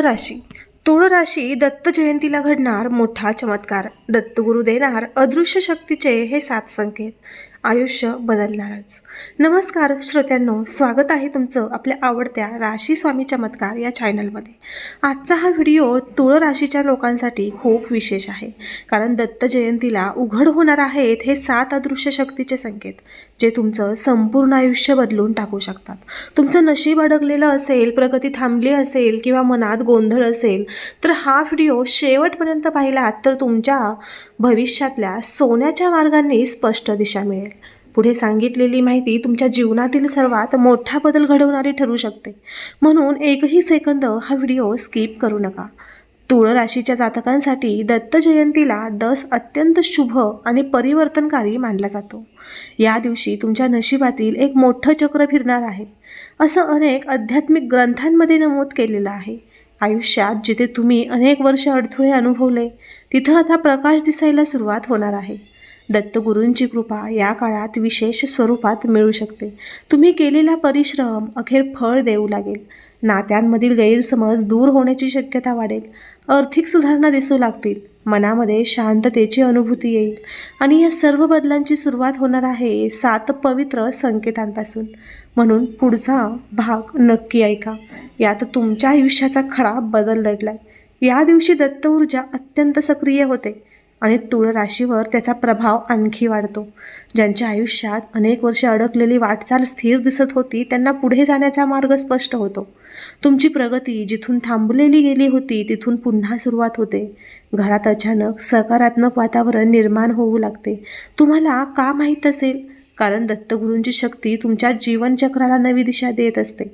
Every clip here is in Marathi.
राशी तुळ राशी दत्त जयंतीला घडणार मोठा चमत्कार. दत्तगुरु देणार अदृश्य शक्तीचे हे सात संकेत. आयुष्य बदलणारच. नमस्कार श्रोत्यांनो स्वागत आहे तुमचं आपल्या आवडत्या राशी स्वामी चमत्कार या चॅनलमध्ये आजचा हा व्हिडिओ तुळ राशीच्या लोकांसाठी खूप विशेष आहे. कारण दत्त जयंतीला उघड होणार आहेत हे सात अदृश्य शक्तीचे संकेत. जे तुमचं संपूर्ण आयुष्य बदलून टाकू शकतात. तुमचं नशीब अडकलेलं असेल प्रगती थांबली असेल किंवा मनात गोंधळ असेल तर हा व्हिडिओ शेवटपर्यंत पाहिलात तर तुमच्या भविष्यातल्या सोन्याच्या मार्गांनी स्पष्ट दिशा मिळेल. पुढे सांगितलेली माहिती तुमच्या जीवनातील सर्वात मोठा बदल घडवणारी ठरू शकते. म्हणून एकही सेकंद हा व्हिडिओ स्किप करू नका. तुळ राशीच्या जातकांसाठी दत्त जयंतीला दस अत्यंत शुभ आणि परिवर्तनकारी मानला जातो. या दिवशी तुमच्या नशिबातील एक मोठं चक्र फिरणार आहे. असं अनेक आध्यात्मिक ग्रंथांमध्ये नमूद केलेलं आहे. आयुष्यात जिथे तुम्ही अनेक वर्ष अडथळे अनुभवले तिथं आता प्रकाश दिसायला सुरुवात होणार आहे. दत्तगुरूंची कृपा या काळात विशेष स्वरूपात मिळू शकते. तुम्ही केलेला परिश्रम अखेर फळ देऊ लागेल. नात्यांमधील गैरसमज दूर होण्याची शक्यता वाढेल. आर्थिक सुधारणा दिसू लागतील. मनामध्ये शांततेची अनुभूती येईल. आणि या सर्व बदलांची सुरुवात होणार आहे सात पवित्र संकेतांपासून. म्हणून पुढचा भाग नक्की ऐका. यात तुमच्या आयुष्याचा खरा बदल दडलाय या दिवशी दत्त ऊर्जा अत्यंत सक्रिय होते. आणि तुळराशीवर त्याचा प्रभाव आणखी वाढतो. ज्यांच्या आयुष्यात अनेक वर्षे अडकलेली वाटचाल स्थिर दिसत होती त्यांना पुढे जाण्याचा मार्ग स्पष्ट होतो. तुमची प्रगती जिथून थांबलेली गेली होती तिथून पुन्हा सुरुवात होते. घरात अचानक सकारात्मक वातावरण निर्माण होऊ लागते. तुम्हाला का माहीत असेल? कारण दत्तगुरूंची शक्ती तुमच्या जीवनचक्राला नवी दिशा देत असते.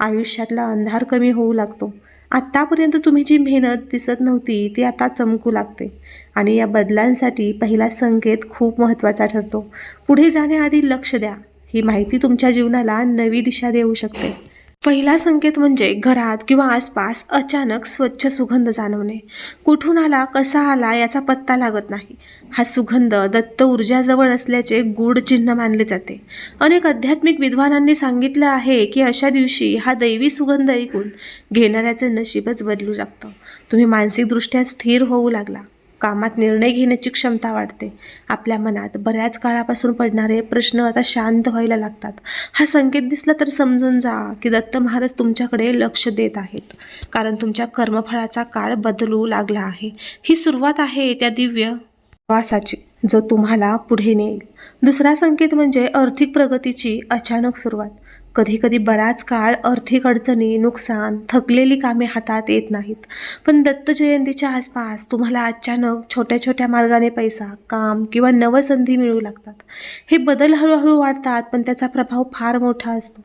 आयुष्यातला अंधार कमी होऊ लागतो. आत्तापर्यंत तुम्ही जी मेहनत दिसत नव्हती ती आता चमकू लागते. आणि या बदलांसाठी पहिला संकेत खूप महत्त्वाचा ठरतो. पुढे जाण्याआधी लक्ष द्या. ही माहिती तुमच्या जीवनाला नवी दिशा देऊ शकते. पहिला संकेत म्हणजे घरात किंवा आसपास अचानक स्वच्छ सुगंध जाणवणे. कुठून आला कसा आला याचा पत्ता लागत नाही. हा सुगंध दत्त ऊर्जाजवळ असल्याचे गूढ चिन्ह मानले जाते. अनेक आध्यात्मिक विद्वानांनी सांगितलं आहे की अशा दिवशी हा दैवी सुगंध ऐकून घेणाऱ्याचं नशीबच बदलू लागतं. तुम्ही मानसिकदृष्ट्या स्थिर होऊ लागला. कामात निर्णय घेण्याची क्षमता वाढते. आपल्या मनात बऱ्याच काळापासून पडणारे प्रश्न आता शांत व्हायला लागतात. हा संकेत दिसला तर समजून जा की दत्त महाराज तुमच्याकडे लक्ष देत आहेत. कारण तुमच्या कर्मफळाचा काळ बदलू लागला आहे. ही सुरुवात आहे त्या दिव्य वासाची जो तुम्हाला पुढे नेईल. दुसरा संकेत म्हणजे आर्थिक प्रगतीची अचानक सुरुवात. कधीकधी बराच काळ आर्थिक अडचणी नुकसान थकलेली कामे हातात येत नाहीत. पण दत्त जयंतीच्या आसपास तुम्हाला अचानक छोट्या छोट्या मार्गाने पैसा काम किंवा नवसंधी मिळू लागतात. हे बदल हळूहळू वाढतात पण त्याचा प्रभाव फार मोठा असतो.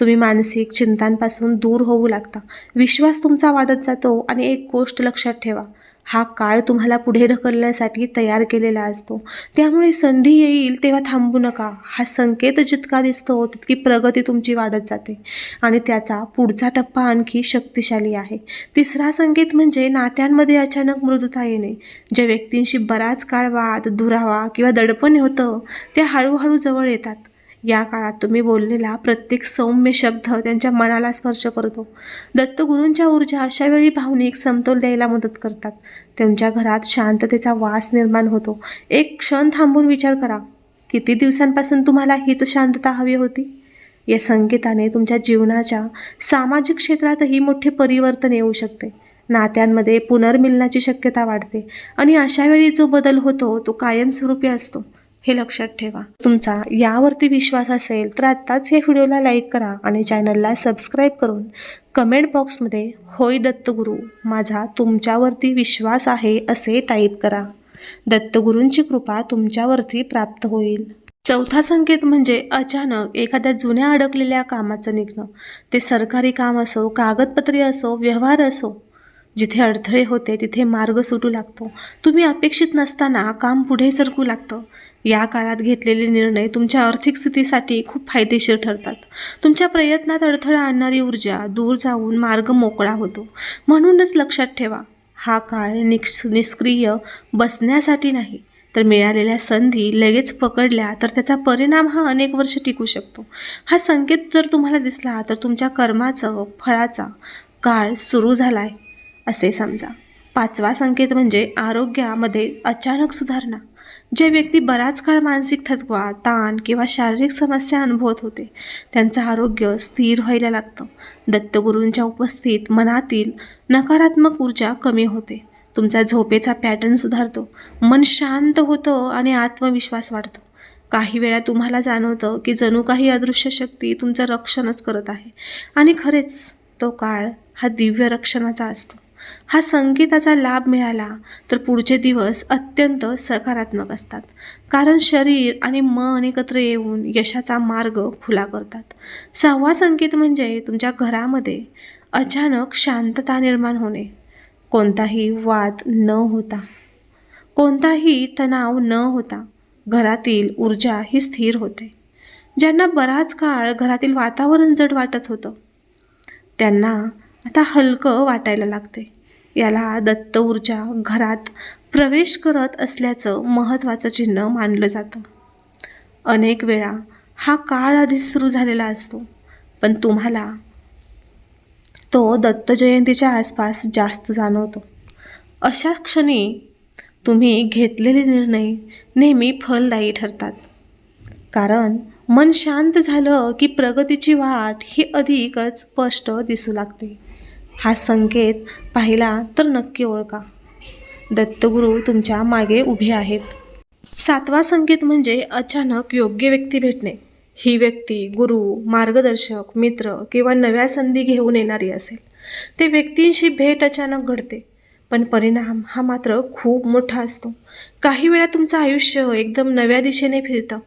तुम्ही मानसिक चिंतांपासून दूर होऊ लागता. विश्वास तुमचा वाढत जातो आणि एक गोष्ट लक्षात ठेवा. हा काळ तुम्हाला पुढे ढकलण्यासाठी तयार केलेला असतो. त्यामुळे संधी येईल तेव्हा थांबू नका. हा संकेत जितका दिसतो तितकी प्रगती तुमची वाढत जाते. आणि त्याचा पुढचा टप्पा आणखी शक्तिशाली आहे. तिसरा संकेत म्हणजे नात्यांमध्ये अचानक मृदुता येणे. ज्या व्यक्तींशी बराच काळ वाद दुरावा किंवा दडपण होतं त्या हळूहळू जवळ येतात. या काळात तुम्ही बोललेला प्रत्येक सौम्य शब्द त्यांच्या मनाला स्पर्श करतो. दत्तगुरूंच्या ऊर्जा अशा वेळी भावनिक समतोल द्यायला मदत करतात. त्यांच्या घरात शांततेचा वास निर्माण होतो. एक क्षण थांबून विचार करा. किती दिवसांपासून तुम्हाला हीच शांतता हवी होती? या संकेताने तुमच्या जीवनाच्या सामाजिक क्षेत्रातही मोठे परिवर्तन येऊ शकते. नात्यांमध्ये पुनर्मिलनाची शक्यता वाढते आणि अशावेळी जो बदल होतो तो कायमस्वरूपी असतो. हे लक्षात ठेवा. तुमचा यावरती विश्वास असेल तर आत्ताच या व्हिडिओला लाईक करा आणि चॅनलला सबस्क्राईब करून कमेंट बॉक्समध्ये होय दत्तगुरू माझा तुमच्यावरती विश्वास आहे असे टाईप करा. दत्तगुरूंची कृपा तुमच्यावरती प्राप्त होईल. चौथा संकेत म्हणजे अचानक एखाद्या जुन्या अडकलेल्या कामाचं निघणं. ते सरकारी काम असो कागदपत्रे असो व्यवहार असो जिथे अडथळे होते तिथे मार्ग सुटू लागतो. तुम्ही अपेक्षित नसताना काम पुढे सरकू लागतं. या काळात घेतलेले निर्णय तुमच्या आर्थिक स्थितीसाठी खूप फायदेशीर ठरतात. तुमच्या प्रयत्नात अडथळा आणणारी ऊर्जा दूर जाऊन मार्ग मोकळा होतो. म्हणूनच लक्षात ठेवा हा काळ निक्स निष्क्रिय बसण्यासाठी नाही. तर मिळालेल्या संधी लगेच पकडल्या तर त्याचा परिणाम हा अनेक वर्ष टिकू शकतो. हा संकेत जर तुम्हाला दिसला तर तुमच्या कर्माचं फळाचा काळ सुरू झाला आहे असे समजा. पाचवा संकेत म्हणजे आरोग्यामध्ये अचानक सुधारणा. जे व्यक्ती बराच काळ मानसिक थकवा ताण किंवा शारीरिक समस्या अनुभवत होते त्यांचं आरोग्य स्थिर व्हायला लागतं. दत्तगुरूंच्या उपस्थित मनातील नकारात्मक ऊर्जा कमी होते. तुमचा झोपेचा पॅटर्न सुधारतो. मन शांत होतं आणि आत्मविश्वास वाढतो. काही वेळा तुम्हाला जाणवतं की जणू काही अदृश्य शक्ती तुमचं रक्षणच करत आहे. आणि खरेच तो काळ हा दिव्य रक्षणाचा असतो. हा संगीताचा लाभ मिळाला तर पुढचे दिवस अत्यंत सकारात्मक असतात. कारण शरीर आणि मन एकत्र येऊन यशाचा मार्ग खुला करतात. सहावा संकेत म्हणजे तुमच्या घरामध्ये अचानक शांतता निर्माण होणे. कोणताही वाद न होता. कोणताही तणाव न होता घरातील ऊर्जा ही स्थिर होते. ज्यांना बराच काळ घरातील वातावरण जड वाटत होतं. त्यांना आता हलकं वाटायला लागते याला दत्त ऊर्जा घरात प्रवेश करत असल्याचं महत्त्वाचं चिन्ह मानलं जातं. अनेक वेळा हा काळ आधीच सुरू झालेला असतो पण तुम्हाला तो दत्त जयंतीच्या आसपास जास्त जाणवतो. अशा क्षणी तुम्ही घेतलेले निर्णय नेहमी फलदायी ठरतात. कारण मन शांत झालं की प्रगतीची वाट ही अधिकच स्पष्ट दिसू लागते. हा संकेत पाहिला तर नक्की ओळखा. दत्तगुरू तुमच्या मागे उभे आहेत. सातवा संकेत म्हणजे अचानक योग्य व्यक्ती भेटणे. ही व्यक्ती गुरु मार्गदर्शक मित्र किंवा नव्या संधी घेऊन येणारी असेल. ते व्यक्तींशी भेट अचानक घडते पण परिणाम हा मात्र खूप मोठा असतो. काही वेळा तुमचं आयुष्य एकदम नव्या दिशेने फिरतं.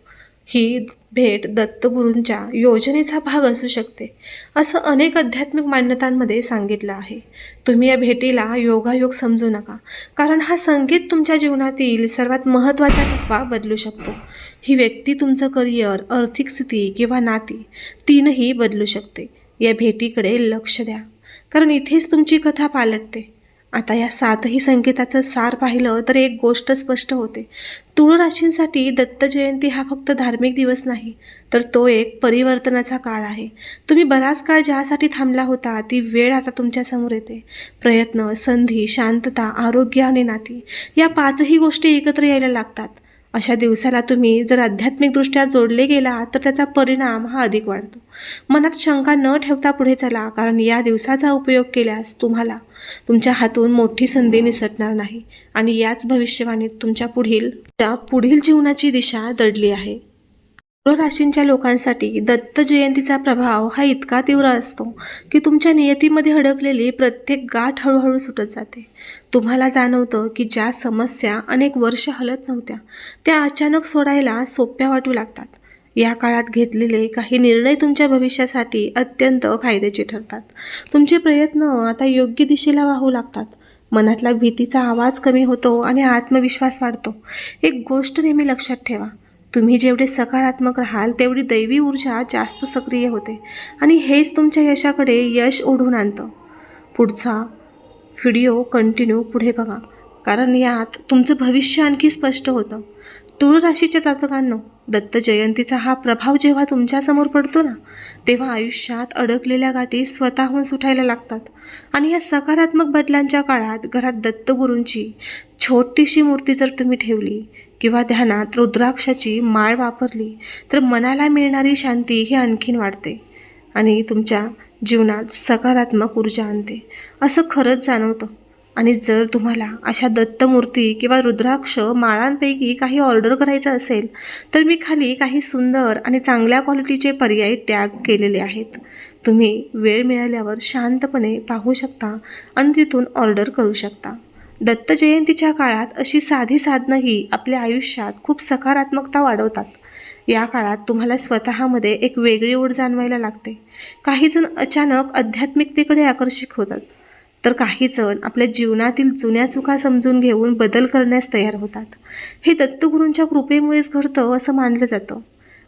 ही भेट दत्तगुरूंच्या योजनेचा भाग असू शकते असं अनेक आध्यात्मिक मान्यतांमध्ये सांगितलं आहे. तुम्ही या भेटीला योगायोग समजू नका कारण हा संगीत तुमच्या जीवनातील सर्वात महत्त्वाचा टप्पा बदलू शकतो. ही व्यक्ती तुमचं करिअर आर्थिक स्थिती किंवा नाती तीनही बदलू शकते. या भेटीकडे लक्ष द्या कारण इथेच तुमची कथा पालटते. आता या सातही संगीताचं सार पाहिलं तर एक गोष्ट स्पष्ट होते. तुळ राशींसाठी दत्त जयंती हा फक्त धार्मिक दिवस नाही तर तो एक परिवर्तनाचा काळ आहे. तुम्ही बराच काळ ज्यासाठी थांबला होता ती वेळ आता तुमच्यासमोर येते. प्रयत्न संधी शांतता आरोग्य आणि नाती या पाचही गोष्टी एकत्र यायला लागतात. अशा दिवसाला तुम्ही जर आध्यात्मिकदृष्ट्या जोडले गेला तर त्याचा परिणाम हा अधिक वाढतो. मनात शंका न ठेवता पुढे चला कारण या दिवसाचा उपयोग केल्यास तुम्हाला तुमच्या हातून मोठी संधी निसटणार नाही. आणि याच भविष्यवाणीत तुमच्या पुढील त्या पुढील जीवनाची दिशा दडली आहे. राशींच्या लोकांसाठी दत्त जयंतीचा प्रभाव हा इतका तीव्र असतो की तुमच्या नियतीमध्ये अडकलेली प्रत्येक गाठ हळूहळू सुटत जाते. तुम्हाला जाणवतं की ज्या समस्या अनेक वर्ष हलत नव्हत्या त्या अचानक सोडायला सोप्या वाटू लागतात. या काळात घेतलेले काही निर्णय तुमच्या भविष्यासाठी अत्यंत फायद्याचे ठरतात. तुमचे प्रयत्न आता योग्य दिशेला वाहू लागतात. मनातला भीतीचा आवाज कमी होतो आणि आत्मविश्वास वाढतो. एक गोष्ट नेहमी लक्षात ठेवा तुम्ही जेवढे सकारात्मक राहाल तेवढी दैवी ऊर्जा जास्त सक्रिय होते. आणि हेच तुमच्या यशाकडे यश ओढून आणतं. पुढचा व्हिडिओ कंटिन्यू पुढे बघा. कारण यात तुमचं भविष्य आणखी स्पष्ट होतं. तुळ राशीच्या जातकांनो दत्त जयंतीचा हा प्रभाव जेव्हा तुमच्यासमोर पडतो ना तेव्हा आयुष्यात अडकलेल्या गाठी स्वतःहून सुटायला लागतात. आणि या सकारात्मक बदलांच्या काळात घरात दत्तगुरूंची छोटीशी मूर्ती जर तुम्ही ठेवली किंवा ध्यानात रुद्राक्षाची माळ वापरली तर मनाला मिळणारी शांती ही आणखीन वाढते आणि तुमच्या जीवनात सकारात्मक ऊर्जा आणते. असं खरंच जाणवतं. आणि जर तुम्हाला अशा दत्तमूर्ती किंवा रुद्राक्ष माळांपैकी काही ऑर्डर करायचं असेल तर मी खाली काही सुंदर आणि चांगल्या क्वालिटीचे पर्याय टॅग केलेले आहेत. तुम्ही वेळ मिळाल्यावर शांतपणे पाहू शकता आणि तिथून ऑर्डर करू शकता. दत्त जयंतीच्या काळात अशी साधी साधनंही आपल्या आयुष्यात खूप सकारात्मकता वाढवतात. या काळात तुम्हाला स्वतःमध्ये एक वेगळी ओढ जाणवायला लागते. काहीजण अचानक आध्यात्मिकतेकडे आकर्षित होतात. तर काही जण आपल्या जीवनातील जुन्या चुका समजून घेऊन बदल करण्यास तयार होतात. हे दत्तगुरूंच्या कृपेमुळेच घडतं असं मानलं जातं.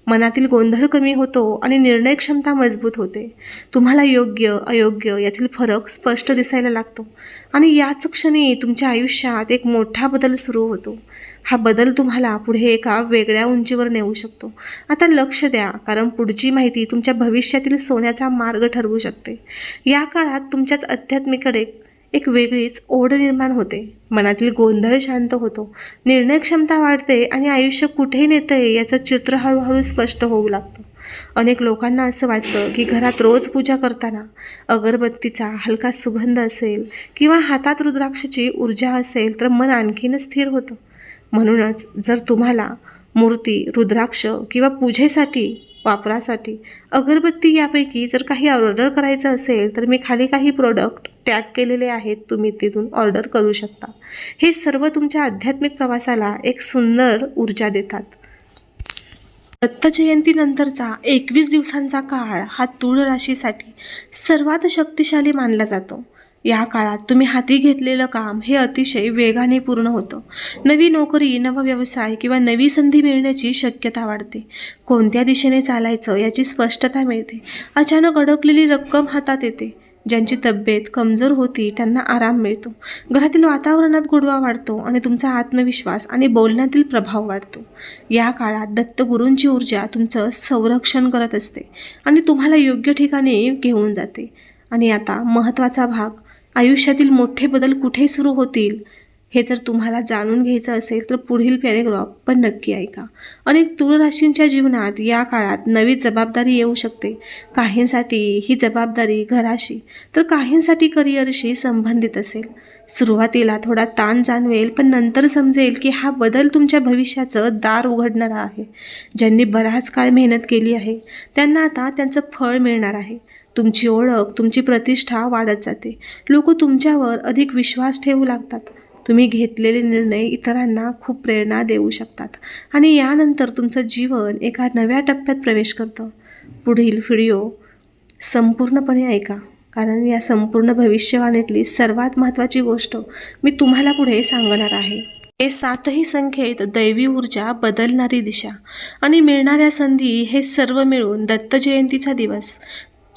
मनातील गोंधळ कमी होतो आणि निर्णय क्षमता मजबूत होते. तुम्हाला योग्य अयोग्य यातील फरक स्पष्ट दिसायला लागतो आणि याच क्षणी तुमच्या आयुष्यात एक मोठा बदल सुरू होतो. हा बदल तुम्हाला पुढे एका वेगळ्या उंचीवर नेऊ शकतो. आता लक्ष द्या कारण पुढची माहिती तुमच्या भविष्यातील सोन्याचा मार्ग ठरवू शकते. या काळात तुमच्याच अध्यात्मिकडे एक वेगळीच ओढ निर्माण होते. मनातील गोंधळ शांत होतो. निर्णय क्षमता वाढते आणि आयुष्य कुठे आहे याचं चित्र हळूहळू स्पष्ट होऊ लागतं. अनेक लोकांना असं वाटतं की घरात रोज पूजा करताना अगरबत्तीचा हलका सुगंध असेल किंवा हातात रुद्राक्षाची ऊर्जा असेल तर मन आणखीनच स्थिर होतं. म्हणूनच जर तुम्हाला मूर्ती रुद्राक्ष किंवा पूजेसाठी वापरासाठी. अगरबत्ती यापैकी जर काही ऑर्डर करायचं असेल तर मी खाली काही प्रोडक्ट टॅग केलेले आहेत तुम्ही तिथून ऑर्डर करू शकता. हे सर्व तुमच्या आध्यात्मिक प्रवासाला एक सुंदर ऊर्जा देतात. दत्त जयंतीनंतरचा एकवीस दिवसांचा काळ हा तूळ राशीसाठी सर्वात शक्तिशाली मानला जातो. या काळात तुम्ही हाती घेतलेलं काम हे अतिशय वेगाने पूर्ण होतं. नवी नोकरी नवा व्यवसाय किंवा नवी संधी मिळण्याची शक्यता वाढते. कोणत्या दिशेने चालायचं याची स्पष्टता मिळते. अचानक अडकलेली रक्कम हातात येते. ज्यांची तब्येत कमजोर होती त्यांना आराम मिळतो. घरातील वातावरणात गोडवा वाढतो आणि तुमचा आत्मविश्वास आणि बोलण्यातील प्रभाव वाढतो. या काळात दत्तगुरूंची ऊर्जा तुमचं संरक्षण करत असते आणि तुम्हाला योग्य ठिकाणी घेऊन जाते. आणि आता महत्त्वाचा भाग आयुष्यातील मोठे बदल कुठे सुरू होतील हे जर तुम्हाला जाणून घ्यायचं असेल तर पुढील पॅरेग्राफ पण नक्की ऐका. अनेक तुळराशींच्या जीवनात या काळात नवी जबाबदारी येऊ शकते. काहींसाठी ही जबाबदारी घराशी तर काहींसाठी करिअरशी संबंधित असेल. सुरुवातीला थोडा ताण जाणवेल पण नंतर समजेल की हा बदल तुमच्या भविष्याचं दार उघडणारा आहे. ज्यांनी बराच काळ मेहनत केली आहे त्यांना आता त्यांचं फळ मिळणार आहे. तुमची ओळख तुमची प्रतिष्ठा वाढत जाते. लोक तुमच्यावर अधिक विश्वास ठेवू लागतात. तुम्ही घेतलेले निर्णय इतरांना खूप प्रेरणा देऊ शकतात. आणि यानंतर तुमचं जीवन एका नव्या टप्प्यात प्रवेश करतं. पुढील व्हिडिओ संपूर्णपणे ऐका कारण या संपूर्ण भविष्यवाणीतली सर्वात महत्त्वाची गोष्ट मी तुम्हाला पुढे सांगणार आहे. हे सातही संख्येत दैवी ऊर्जा बदलणारी दिशा आणि मिळणाऱ्या संधी हे सर्व मिळून दत्त जयंतीचा दिवस.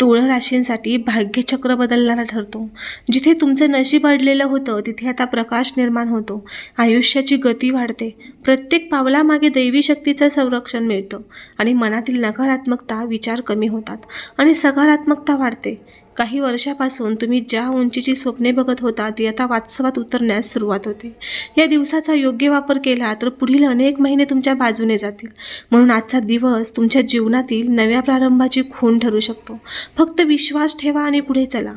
तुळ राशींसाठी भाग्यचक्र बदलणारा ठरतो. जिथे तुमचं नशीब अडलेलं होतं तिथे आता प्रकाश निर्माण होतो. आयुष्याची गती वाढते. प्रत्येक पावलामागे दैवी शक्तीचं संरक्षण मिळतं आणि मनातील नकारात्मकता विचार कमी होतात आणि सकारात्मकता वाढते. काही वर्षापासून तुम्ही ज्या उंचीची स्वप्ने बघत होता ती आता वास्तवात उतरण्यास सुरुवात होते. या दिवसाचा योग्य वापर केला तर पुढील अनेक महिने तुमच्या बाजूने जातील. म्हणून आजचा दिवस तुमच्या जीवनातील नव्या प्रारंभाची खूण ठरू शकतो. फक्त विश्वास ठेवा आणि पुढे चला.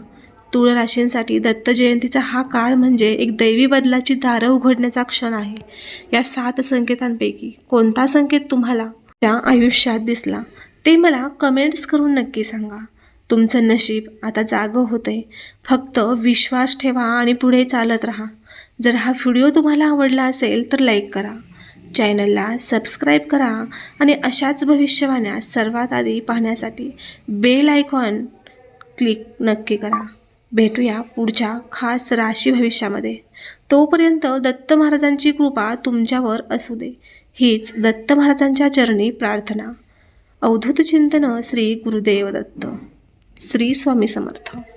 तुळ राशींसाठी दत्त जयंतीचा हा काळ म्हणजे एक दैवी बदलाची दारं उघडण्याचा क्षण आहे. या सात संकेतांपैकी कोणता संकेत तुम्हाला त्या आयुष्यात दिसला ते मला कमेंट्स करून नक्की सांगा. तुमचं नशीब आता जागं होतंय. फक्त विश्वास ठेवा आणि पुढे चालत राहा. जर हा व्हिडिओ तुम्हाला आवडला असेल तर लाईक करा. चॅनलला सबस्क्राईब करा आणि अशाच भविष्यवाण्या सर्वात आधी पाहण्यासाठी बेल आयकॉन क्लिक नक्की करा. भेटूया पुढच्या खास राशी भविष्यामध्ये. तोपर्यंत दत्त महाराजांची कृपा तुमच्यावर असू दे. हीच दत्त महाराजांच्या चरणी प्रार्थना. अवधूत चिंतन श्री गुरुदेव दत्त. श्री स्वामी समर्थ.